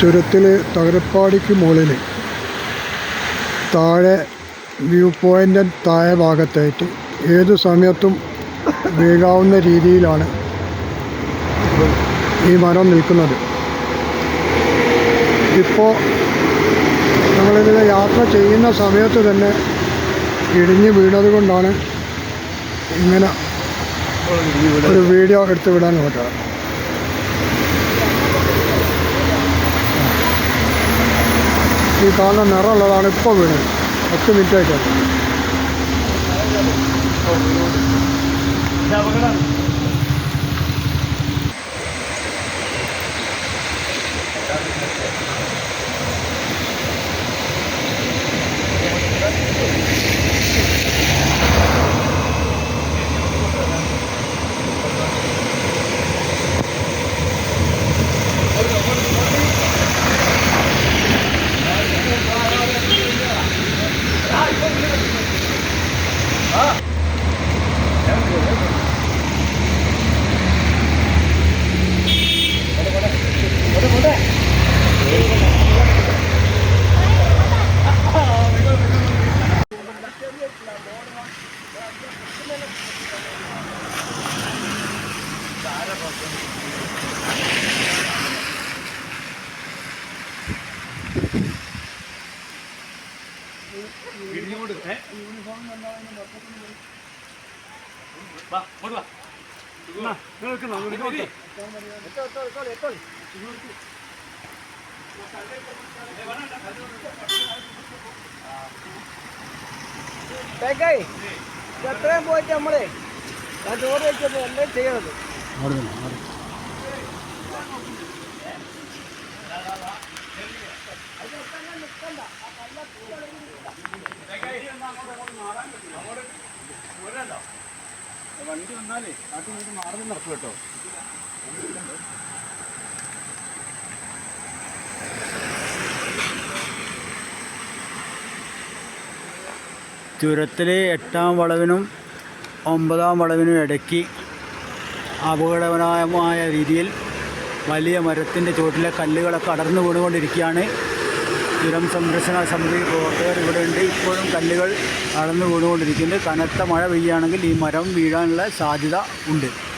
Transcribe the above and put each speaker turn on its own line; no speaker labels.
ചുരത്തിൽ തകരപ്പാടിക്ക് മുകളിൽ താഴെ വ്യൂ പോയിന്റ് താഴെ ഭാഗത്തായിട്ട് ഏത് സമയത്തും വീഴാവുന്ന രീതിയിലാണ് ഈ മരം നിൽക്കുന്നത്. ഇപ്പോൾ നമ്മളിതിൽ യാത്ര ചെയ്യുന്ന സമയത്ത് തന്നെ ഇടിഞ്ഞ് വീണത് കൊണ്ടാണ് ഇങ്ങനെ ഒരു വീഡിയോ എടുത്ത് വിടാൻ പറ്റുക ഈ കാണുന്ന നിറമുള്ളതാണ് ഇപ്പോൾ വീണത് പത്ത് മിനിറ്റ് ആയിട്ടാണ്
തേക്കായി എത്രയും പോയിട്ട് നമ്മളെ ഞാൻ ചോറ് വെച്ചത് എല്ലാം ചെയ്യണത്
വണ്ടി വന്നാലേ നാട്ടിൽ നിന്ന് മാറി നടക്കും കേട്ടോ
ചുരത്തിലെ എട്ടാം വളവിനും ഒമ്പതാം വളവിനും ഇടയ്ക്ക് അപകടകരമായ രീതിയിൽ വലിയ മരത്തിന്റെ ചുവട്ടിലെ കല്ലുകളൊക്കെ അടർന്നു വീണുകൊണ്ടിരിക്കുകയാണ്. ചുരം സംരക്ഷണ സമിതി പ്രവർത്തകർ ഇവിടെയുണ്ട്. ഇപ്പോഴും കല്ലുകൾ അടർന്നു വീണുകൊണ്ടിരിക്കുന്നുണ്ട്. കനത്ത മഴ പെയ്യുകയാണെങ്കിൽ ഈ മരം വീഴാനുള്ള സാധ്യത ഉണ്ട്.